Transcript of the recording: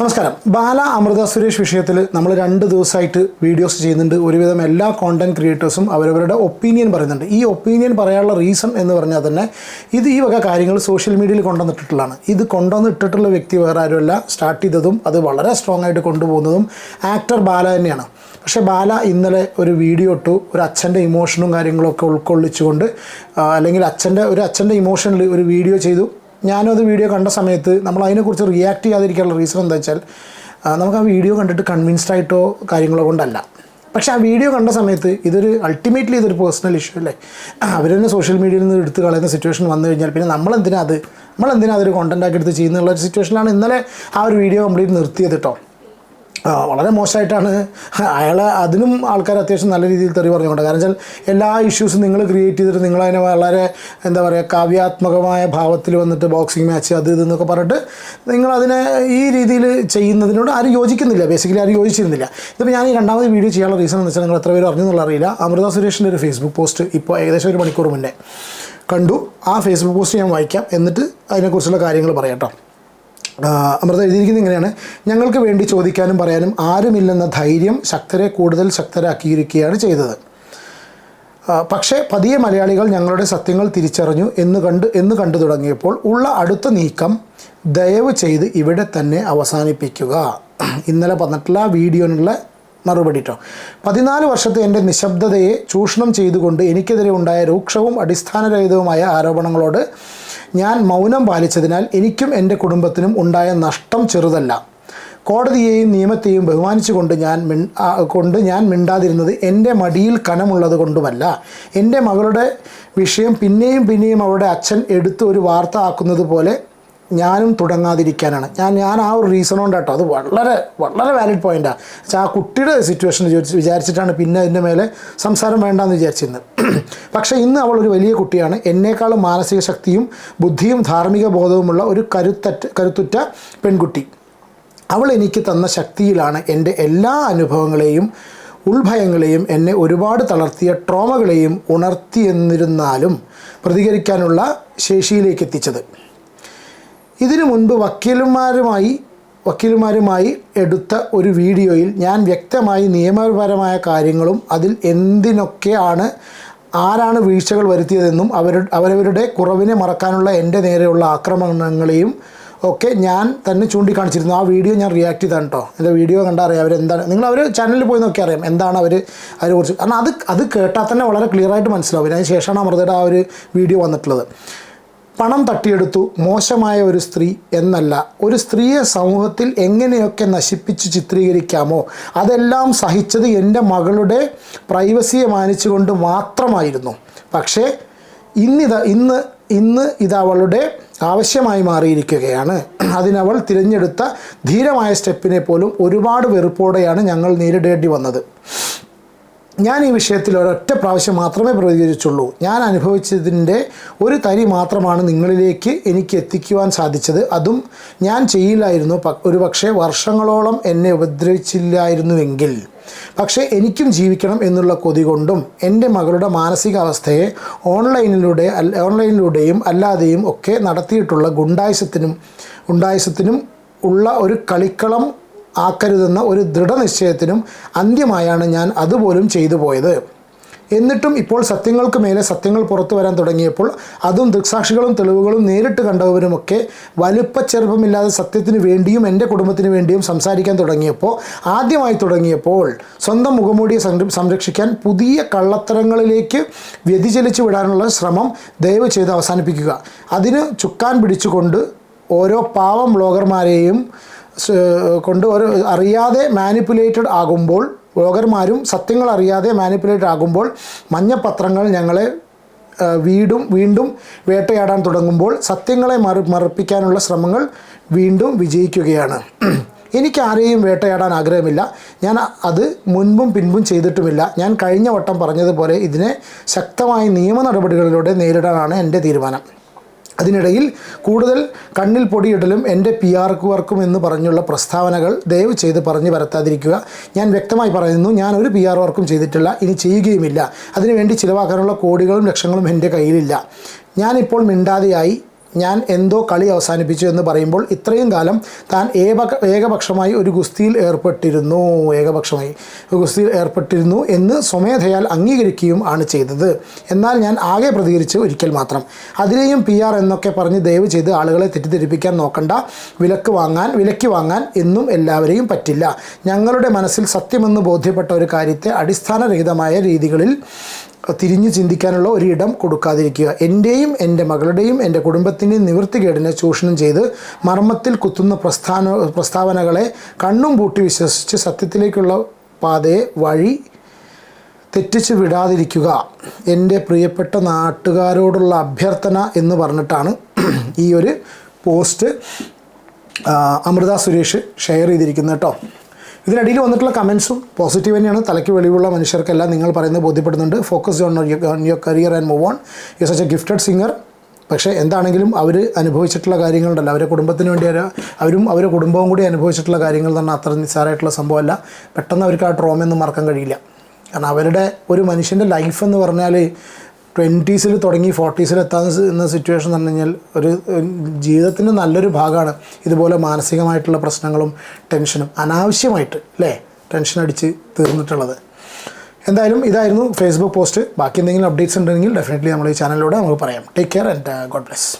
നമസ്കാരം. ബാല അമൃത സുരേഷ് വിഷയത്തിൽ നമ്മൾ രണ്ട് ദിവസമായിട്ട് വീഡിയോസ് ചെയ്യുന്നുണ്ട്. ഒരുവിധം എല്ലാ കോണ്ടന്റ് ക്രിയേറ്റേഴ്സും അവരവരുടെ ഒപ്പീനിയൻ പറയുന്നുണ്ട്. ഈ ഒപ്പീനിയൻ പറയാനുള്ള റീസൺ എന്ന് പറഞ്ഞാൽ തന്നെ ഇത് ഈ വക കാര്യങ്ങൾ സോഷ്യൽ മീഡിയയിൽ കൊണ്ടുവന്നിട്ടുള്ളതാണ് ഇത് കൊണ്ടുവന്നിട്ടിട്ടുള്ള വ്യക്തി വേറെ ആരുമല്ല. സ്റ്റാർട്ട് ചെയ്തതും അത് വളരെ സ്ട്രോങ് ആയിട്ട് കൊണ്ടുപോകുന്നതും ആക്ടർ ബാല തന്നെയാണ്. പക്ഷേ ബാല ഇന്നലെ ഒരു വീഡിയോ ഇട്ടു. ഒരു അച്ഛന്റെ ഇമോഷനും കാര്യങ്ങളൊക്കെ ഉൾക്കൊള്ളിച്ചുകൊണ്ട് അല്ലെങ്കിൽ അച്ഛന്റെ ഒരു അച്ഛന്റെ ഇമോഷനിൽ ഒരു വീഡിയോ ചെയ്തു. ഞാനും അത് വീഡിയോ കണ്ട സമയത്ത് നമ്മൾ അതിനെക്കുറിച്ച് റിയാക്ട് ചെയ്യാതിരിക്കാനുള്ള റീസൺ എന്താ വെച്ചാൽ നമുക്ക് ആ വീഡിയോ കണ്ടിട്ട് കൺവിൻസ്ഡ് ആയിട്ടോ കാര്യങ്ങളോ കൊണ്ടല്ല. പക്ഷേ ആ വീഡിയോ കണ്ട സമയത്ത് ഇതൊരു അൾട്ടിമേറ്റ്ലി ഇതൊരു പേഴ്സണൽ ഇഷ്യൂ അല്ലേ? അവർ തന്നെ സോഷ്യൽ മീഡിയയിൽ നിന്ന് എടുത്ത് കളയുന്ന സിറ്റുവേഷൻ വന്നു കഴിഞ്ഞാൽ പിന്നെ നമ്മളെന്തിനാ അത്? നമ്മളെന്തിനാ അതൊരു കോണ്ടന്റ് ആക്കി എടുത്ത് ചെയ്യുന്നുള്ള ഒരു സിറ്റുവേഷനിലാണ് ഇന്നലെ ആ ഒരു വീഡിയോ കംപ്ലീറ്റ് നിർത്തിയത് കേട്ടോ വളരെ മോശമായിട്ടാണ് അയാളെ അതിനും ആൾക്കാർ അത്യാവശ്യം നല്ല രീതിയിൽ തെറി പറഞ്ഞുകൊണ്ട്. കാരണം വെച്ചാൽ എല്ലാ ഇഷ്യൂസും നിങ്ങൾ ക്രിയേറ്റ് ചെയ്തിട്ട് നിങ്ങളതിനെ വളരെ എന്താ പറയുക കാവ്യാത്മകമായ ഭാവത്തിൽ വന്നിട്ട് ബോക്സിംഗ് മാച്ച് അത് ഇതെന്നൊക്കെ പറഞ്ഞിട്ട് നിങ്ങളതിനെ ഈ രീതിയിൽ ചെയ്യുന്നതിനോട് ആരും യോജിക്കുന്നില്ല. ബേസിക്കലി ആരും യോജിച്ചിരുന്നില്ല. ഇതിപ്പോൾ ഞാൻ ഈ രണ്ടാമത് വീഡിയോ ചെയ്യാനുള്ള റീസൺ എന്ന് വെച്ചാൽ നിങ്ങൾ എത്ര പേര് അറിഞ്ഞെന്നുള്ള അറിയില്ല. അമൃത സുരേഷിന്റെ ഒരു ഫേസ്ബുക്ക് പോസ്റ്റ് ഇപ്പോൾ ഏകദേശം ഒരു മണിക്കൂർ മുന്നേ കണ്ടു. ആ ഫേസ്ബുക്ക് പോസ്റ്റ് ഞാൻ വായിക്കാം. എന്നിട്ട് അതിനെക്കുറിച്ചുള്ള കാര്യങ്ങൾ പറയാം കേട്ടോ. അമൃത എഴുതിയിരിക്കുന്നത് ഇങ്ങനെയാണ്. ഞങ്ങൾക്ക് വേണ്ടി ചോദിക്കാനും പറയാനും ആരുമില്ലെന്ന ധൈര്യം ശക്തരെ കൂടുതൽ ശക്തരാക്കിയിരിക്കുകയാണ് ചെയ്തത്. പക്ഷേ പതിയെ മലയാളികൾ ഞങ്ങളുടെ സത്യങ്ങൾ തിരിച്ചറിഞ്ഞു എന്ന് കണ്ട് എന്ന് കണ്ടു തുടങ്ങിയപ്പോൾ ഉള്ള അടുത്ത നീക്കം ദയവ് ചെയ്ത് ഇവിടെ തന്നെ അവസാനിപ്പിക്കുക. ഇന്നലെ പറഞ്ഞിട്ടുള്ള വീഡിയോനുള്ള മറുപടി കേട്ടോ പതിനാല് വർഷത്തെ എന്റെ നിശബ്ദതയെ ചൂഷണം ചെയ്തുകൊണ്ട് എനിക്കെതിരെ ഉണ്ടായ രൂക്ഷവും അടിസ്ഥാനരഹിതവുമായ ആരോപണങ്ങളോട് ഞാൻ മൗനം പാലിച്ചതിനാൽ എനിക്കും എന്റെ കുടുംബത്തിനും ഉണ്ടായ നഷ്ടം ചെറുതല്ല. കോടതിയെയും നിയമത്തെയും ബഹുമാനിച്ചുകൊണ്ട് ഞാൻ മിൺ കൊണ്ട് ഞാൻ മിണ്ടാതിരുന്നത് എന്റെ മടിയിൽ കനമുള്ളത് കൊണ്ടുമല്ല. എന്റെ മകളുടെ വിഷയം പിന്നെയും പിന്നെയും അവരുടെ അച്ഛൻ എടുത്ത് ഒരു വാർത്ത ആക്കുന്നത് പോലെ ഞാനും തുടങ്ങാതിരിക്കാനാണ്. ഞാൻ ഞാൻ ആ ഒരു റീസൺ കൊണ്ട് കേട്ടോ അത് വളരെ വളരെ വാലിഡ് പോയിന്റാണ് വെച്ചാൽ ആ കുട്ടിയുടെ സിറ്റുവേഷൻ വിചാരിച്ചിട്ടാണ് പിന്നെ അതിന്റെ മേലെ സംസാരം വേണ്ടെന്ന് വിചാരിച്ചിരുന്നത്. പക്ഷേ ഇന്ന് അവൾ ഒരു വലിയ കുട്ടിയാണ്. എന്നേക്കാളും മാനസിക ശക്തിയും ബുദ്ധിയും ധാർമ്മിക ബോധവുമുള്ള ഒരു കരുത്തറ്റ കരുത്തുറ്റ പെൺകുട്ടി. അവൾ എനിക്ക് തന്ന ശക്തിയിലാണ് എന്റെ എല്ലാ അനുഭവങ്ങളെയും ഉൾഭയങ്ങളെയും എന്നെ ഒരുപാട് തളർത്തിയ ട്രോമകളെയും ഉണർത്തിയെന്നിരുന്നാലും പ്രതികരിക്കാനുള്ള ശേഷിയിലേക്ക് എത്തിച്ചത്. ഇതിനു മുൻപ് വക്കീലന്മാരുമായി വക്കീലന്മാരുമായി എടുത്ത ഒരു വീഡിയോയിൽ ഞാൻ വ്യക്തമായി നിയമപരമായ കാര്യങ്ങളും അതിൽ എന്തിനൊക്കെയാണ് ആരാണ് വീഴ്ചകൾ വരുത്തിയതെന്നും അവർ അവരവരുടെ കുറവിനെ മറക്കാനുള്ള എന്റെ നേരെയുള്ള ആക്രമണങ്ങളെയും ഒക്കെ ഞാൻ തന്നെ ചൂണ്ടിക്കാണിച്ചിരുന്നു. ആ വീഡിയോ ഞാൻ റിയാക്ട് ചെയ്താണ് കേട്ടോ എന്റെ വീഡിയോ കണ്ടാൽ അറിയാം അവരെന്താണ്. നിങ്ങൾ അവർ ചാനലിൽ പോയി നോക്കി അറിയാം എന്താണ് അവർ അതിനെക്കുറിച്ച് കാരണം അത് അത് കേട്ടാൽ തന്നെ വളരെ ക്ലിയറായിട്ട് മനസ്സിലാവും. അതിന് ശേഷമാണ് അമൃതയുടെ ആ ഒരു വീഡിയോ വന്നിട്ടുള്ളത്. പണം തട്ടിയെടുത്തു. മോശമായ ഒരു സ്ത്രീ എന്നല്ല. ഒരു സ്ത്രീയെ സമൂഹത്തിൽ എങ്ങനെയൊക്കെ നശിപ്പിച്ച് ചിത്രീകരിക്കാമോ അതെല്ലാം സഹിച്ചത് എന്റെ മകളുടെ പ്രൈവസിയെ മാനിച്ചുകൊണ്ട് മാത്രമായിരുന്നു. പക്ഷേ ഇന്നിത ഇന്ന് ഇന്ന് ഇത് അവളുടെ ആവശ്യമായി മാറിയിരിക്കുകയാണ്. അതിനവൾ തിരഞ്ഞെടുത്ത ധീരമായ സ്റ്റെപ്പിനെ പോലും ഒരുപാട് വെറുപ്പോടെയാണ് ഞങ്ങൾ നേരിടേണ്ടി വന്നത്. ഞാൻ ഈ വിഷയത്തിൽ ഒരൊറ്റ പ്രാവശ്യം മാത്രമേ പ്രതികരിച്ചുള്ളൂ. ഞാൻ അനുഭവിച്ചതിന്റെ ഒരു തരി മാത്രമാണ് നിങ്ങളിലേക്ക് എനിക്ക് എത്തിക്കുവാൻ സാധിച്ചത്. അതും ഞാൻ ചെയ്യില്ലായിരുന്നു. ഒരു പക്ഷേ വർഷങ്ങളോളം എന്നെ ഉപദ്രവിച്ചില്ലായിരുന്നുവെങ്കിൽ. പക്ഷേ എനിക്കും ജീവിക്കണം എന്നുള്ള കൊതി കൊണ്ടും എന്റെ മകളുടെ മാനസികാവസ്ഥയെ ഓൺലൈനിലൂടെ ഓൺലൈനിലൂടെയും അല്ലാതെയും ഒക്കെ നടത്തിയിട്ടുള്ള ഗുണ്ടായുസത്തിനും ഗുണ്ടായസത്തിനും ഉള്ള ഒരു കളിക്കളം ആക്കരുതെന്ന ഒരു ദൃഢനിശ്ചയത്തിനും അന്ത്യമായാണ് ഞാൻ അതുപോലും ചെയ്തു പോയത്. എന്നിട്ടും ഇപ്പോൾ സത്യങ്ങൾക്ക് മേലെ സത്യങ്ങൾ പുറത്തു വരാൻ തുടങ്ങിയപ്പോൾ അതും ദൃക്സാക്ഷികളും തെളിവുകളും നേരിട്ട് കണ്ടവരുമൊക്കെ വലുപ്പച്ചെറുപ്പമില്ലാതെ സത്യത്തിന് വേണ്ടിയും എന്റെ കുടുംബത്തിന് വേണ്ടിയും സംസാരിക്കാൻ തുടങ്ങിയപ്പോൾ ആദ്യമായി തുടങ്ങിയപ്പോൾ സ്വന്തം മുഖമൂടിയെ സംര- സംരക്ഷിക്കാൻ പുതിയ കള്ളത്തരങ്ങളിലേക്ക് വ്യതിചലിച്ചു വിടാനുള്ള ശ്രമം ദയവ് ചെയ്ത് അവസാനിപ്പിക്കുക. അതിന് ചുക്കാൻ പിടിച്ചുകൊണ്ട് ഓരോ പാവം ബ്ലോഗർമാരെയും കൊണ്ട് ഒരു അറിയാതെ മാനിപ്പുലേറ്റഡ് ആകുമ്പോൾ ബ്ലോഗർമാരും സത്യങ്ങൾ അറിയാതെ മാനിപ്പുലേറ്റ് ആകുമ്പോൾ മഞ്ഞപ്പത്രങ്ങൾ ഞങ്ങളെ വീടും വീണ്ടും വേട്ടയാടാൻ തുടങ്ങുമ്പോൾ സത്യങ്ങളെ മറു മറപ്പിക്കാനുള്ള ശ്രമങ്ങൾ വീണ്ടും വിജയിക്കുകയാണ്. എനിക്ക് ആരെയും വേട്ടയാടാൻ ആഗ്രഹമില്ല. ഞാൻ അത് മുൻപും പിൻപും ചെയ്തിട്ടുമില്ല. ഞാൻ കഴിഞ്ഞ വട്ടം പറഞ്ഞതുപോലെ ഇതിനെ ശക്തമായ നിയമ നടപടികളിലൂടെ നേരിടാനാണ് എന്റെ തീരുമാനം. അതിനിടയിൽ കൂടുതൽ കണ്ണിൽ പൊടിയിടലും എന്റെ പി ആർ വർക്കും എന്ന് പറഞ്ഞുള്ള പ്രസ്താവനകൾ ദയവ് ചെയ്ത് പറഞ്ഞു വരത്താതിരിക്കുക ഞാൻ വ്യക്തമായി പറയുന്നു ഞാൻ ഒരു പി ആർ വർക്കും ചെയ്തിട്ടില്ല ഇനി ചെയ്യുകയുമില്ല. അതിനുവേണ്ടി ചിലവാക്കാനുള്ള കോടികളും ലക്ഷങ്ങളും എന്റെ കയ്യിലില്ല. ഞാനിപ്പോൾ മിണ്ടാതെയായി ഞാൻ എന്തോ കളി അവസാനിപ്പിച്ചു എന്ന് പറയുമ്പോൾ ഇത്രയും കാലം താൻ ഏക ഏകപക്ഷമായി ഒരു ഗുസ്തിയിൽ ഏർപ്പെട്ടിരുന്നു. ഏകപക്ഷമായി ഗുസ്തിയിൽ ഏർപ്പെട്ടിരുന്നു എന്ന് സ്വമേധയാൽ അംഗീകരിക്കുകയും ആണ് ചെയ്തത്. എന്നാൽ ഞാൻ ആകെ പ്രതികരിച്ച് ഒരിക്കൽ മാത്രം. അതിലെയും പി ആർ എന്നൊക്കെ പറഞ്ഞ് ദയവ് ചെയ്ത് ആളുകളെ തെറ്റിദ്ധരിപ്പിക്കാൻ നോക്കണ്ട. വിലക്ക് വാങ്ങാൻ വിലക്ക് വാങ്ങാൻ എന്നും എല്ലാവരെയും പറ്റില്ല. ഞങ്ങളുടെ മനസ്സിൽ സത്യമെന്ന് ബോധ്യപ്പെട്ട ഒരു കാര്യത്തെ അടിസ്ഥാനരഹിതമായ രീതികളിൽ തിരിഞ്ഞു ചിന്തിക്കാനുള്ള ഒരു ഇടം കൊടുക്കാതിരിക്കുക. എന്റെയും എന്റെ മകളുടെയും എന്റെ കുടുംബത്തിന്റെയും നിവൃത്തികേടിനെ ചൂഷണം ചെയ്ത് മർമ്മത്തിൽ കുത്തുന്ന പ്രസ്ഥാന പ്രസ്താവനകളെ കണ്ണും പൂട്ടി വിശ്വസിച്ച് സത്യത്തിലേക്കുള്ള പാതയെ വഴി തെറ്റിച്ച് വിടാതിരിക്കുക. എന്റെ പ്രിയപ്പെട്ട നാട്ടുകാരോടുള്ള അഭ്യർത്ഥന എന്ന് പറഞ്ഞിട്ടാണ് ഈ ഒരു പോസ്റ്റ് അമൃത സുരേഷ് ഷെയർ ചെയ്തിരിക്കുന്നത് കേട്ടോ. ഇതിനിടയിൽ വന്നിട്ടുള്ള കമൻസും പോസിറ്റീവ് തന്നെയാണ്. തലയ്ക്ക് വെളിവുള്ള മനുഷ്യർക്കെല്ലാം നിങ്ങൾ പറയുന്നത് ബോധ്യപ്പെടുന്നുണ്ട്. Focus on your career and move on you such a gifted singer പക്ഷേ എന്താണെങ്കിലും അവർ അനുഭവിച്ചിട്ടുള്ള കാര്യങ്ങളുണ്ടല്ലോ. അവരെ കുടുംബത്തിന് വേണ്ടി അവരും അവരുടെ കുടുംബവും കൂടി അനുഭവിച്ചിട്ടുള്ള കാര്യങ്ങൾ തന്നെ അത്ര നിസ്സാരമായിട്ടുള്ള സംഭവമല്ല. പെട്ടെന്ന് അവർക്ക് ആ ട്രോമയൊന്നും മറക്കാൻ കഴിയില്ല. കാരണം അവരുടെ ഒരു മനുഷ്യന്റെ ലൈഫ് എന്ന് പറഞ്ഞാൽ ട്വന്റീസിൽ തുടങ്ങി ഫോർട്ടീസിൽ എത്താവുന്ന സിറ്റുവേഷൻ എന്ന് പറഞ്ഞു കഴിഞ്ഞാൽ ഒരു ജീവിതത്തിന്റെ നല്ലൊരു ഭാഗമാണ് ഇതുപോലെ മാനസികമായിട്ടുള്ള പ്രശ്നങ്ങളും ടെൻഷനും അനാവശ്യമായിട്ട് അല്ലേ? ടെൻഷൻ അടിച്ച് തീർന്നിട്ടുള്ളത്. എന്തായാലും ഇതായിരുന്നു ഫേസ്ബുക്ക് പോസ്റ്റ് ബാക്കി എന്തെങ്കിലും അപ്ഡേറ്റ്സ് ഉണ്ടെങ്കിൽ ഡെഫിനറ്റ്ലി നമ്മൾ ഈ ചാനലിലൂടെ നമുക്ക് പറയാം. Take care and God bless